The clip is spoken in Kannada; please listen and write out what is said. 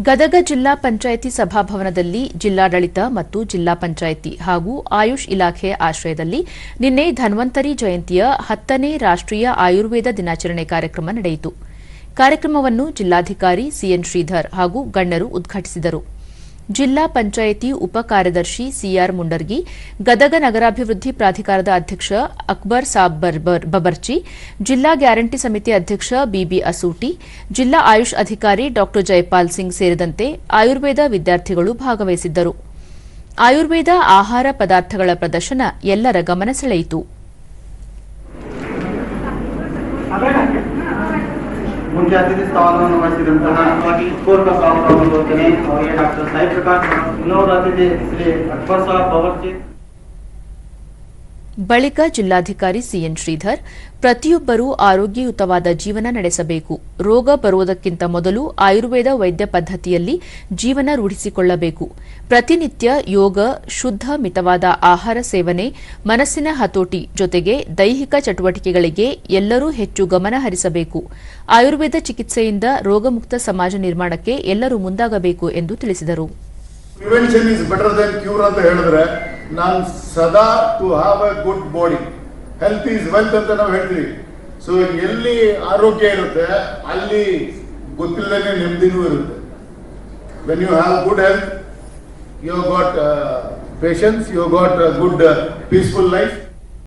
ಗದಗ ಜಿಲ್ಲಾ ಪಂಚಾಯಿತಿ ಸಭಾಭವನದಲ್ಲಿ ಜಿಲ್ಲಾಡಳಿತ ಮತ್ತು ಜಿಲ್ಲಾ ಪಂಚಾಯಿತಿ ಹಾಗೂ ಆಯುಷ್ ಇಲಾಖೆ ಆಶ್ರಯದಲ್ಲಿ ನಿನ್ನೆ ಧನ್ವಂತರಿ ಜಯಂತಿಯ ಹತ್ತನೇ ರಾಷ್ಟ್ರೀಯ ಆಯುರ್ವೇದ ದಿನಾಚರಣೆ ಕಾರ್ಯಕ್ರಮ ನಡೆಯಿತು. ಕಾರ್ಯಕ್ರಮವನ್ನು ಜಿಲ್ಲಾಧಿಕಾರಿ ಸಿಎನ್ ಶ್ರೀಧರ್ ಹಾಗೂ ಗಣ್ಯರು ಉದ್ಘಾಟಿಸಿದರು. ಜಿಲ್ಲಾ ಪಂಚಾಯಿತಿ ಉಪ ಕಾರ್ಯದರ್ಶಿ ಸಿಆರ್ ಮುಂಡರ್ಗಿ, ಗದಗ ನಗರಾಭಿವೃದ್ಧಿ ಪ್ರಾಧಿಕಾರದ ಅಧ್ಯಕ್ಷ ಅಕ್ಬರ್ ಸಾಬ್ ಬಬರ್ಚಿ, ಜಿಲ್ಲಾ ಗ್ಯಾರಂಟಿ ಸಮಿತಿ ಅಧ್ಯಕ್ಷ ಬಿಬಿ ಅಸೂಟಿ, ಜಿಲ್ಲಾ ಆಯುಷ್ ಅಧಿಕಾರಿ ಡಾ ಜಯಪಾಲ್ ಸಿಂಗ್ ಸೇರಿದಂತೆ ಆಯುರ್ವೇದ ವಿದ್ಯಾರ್ಥಿಗಳು ಭಾಗವಹಿಸಿದ್ದರು. ಆಯುರ್ವೇದ ಆಹಾರ ಪದಾರ್ಥಗಳ ಪ್ರದರ್ಶನ ಎಲ್ಲರ ಗಮನ ಸೆಳೆಯಿತು. ಮುಖ್ಯ ಅತಿಥಿ ಸ್ಥಾನವನ್ನು ವಹಿಸಿದಂತಹ ಪೂರ್ವ ಸ್ವಾಗತವನ್ನು ಅವರಿಗೆ ಡಾಕ್ಟರ್ ಸಾಯಿ ಪ್ರಕಾಶ್ ಇನ್ನೋರ ಅತಿಥಿ ಶ್ರೀ ಅಕ್ಬರ್ ಸಾಹಬ್ ಬವರ್ಜಿ ಬಳಿಕ ಜಿಲ್ಲಾಧಿಕಾರಿ ಸಿಎನ್ ಶ್ರೀಧರ್, ಪ್ರತಿಯೊಬ್ಬರೂ ಆರೋಗ್ಯಯುತವಾದ ಜೀವನ ನಡೆಸಬೇಕು. ರೋಗ ಬರುವುದಕ್ಕಿಂತ ಮೊದಲು ಆಯುರ್ವೇದ ವೈದ್ಯ ಪದ್ಧತಿಯಲ್ಲಿ ಜೀವನ ರೂಢಿಸಿಕೊಳ್ಳಬೇಕು. ಪ್ರತಿನಿತ್ಯ ಯೋಗ, ಶುದ್ಧ ಮಿತವಾದ ಆಹಾರ ಸೇವನೆ, ಮನಸ್ಸಿನ ಹತೋಟಿ ಜೊತೆಗೆ ದೈಹಿಕ ಚಟುವಟಿಕೆಗಳಿಗೆ ಎಲ್ಲರೂ ಹೆಚ್ಚು ಗಮನ ಹರಿಸಬೇಕು. ಆಯುರ್ವೇದ ಚಿಕಿತ್ಸೆಯಿಂದ ರೋಗಮುಕ್ತ ಸಮಾಜ ನಿರ್ಮಾಣಕ್ಕೆ ಎಲ್ಲರೂ ಮುಂದಾಗಬೇಕು ಎಂದು ತಿಳಿಸಿದರು. ನಾನು ಸದಾ to have a good body health is wealth ಅಂತ ನಾವು ಹೇಳ್ತೀವಿ. ಸೊ ಎಲ್ಲಿ ಆರೋಗ್ಯ ಇರುತ್ತೆ, ಅಲ್ಲಿ ಗೊತ್ತಿಲ್ಲದೇ ನೆಮ್ಮದಿನೂ ಇರುತ್ತೆ. When you have good health you got patience you got good peaceful life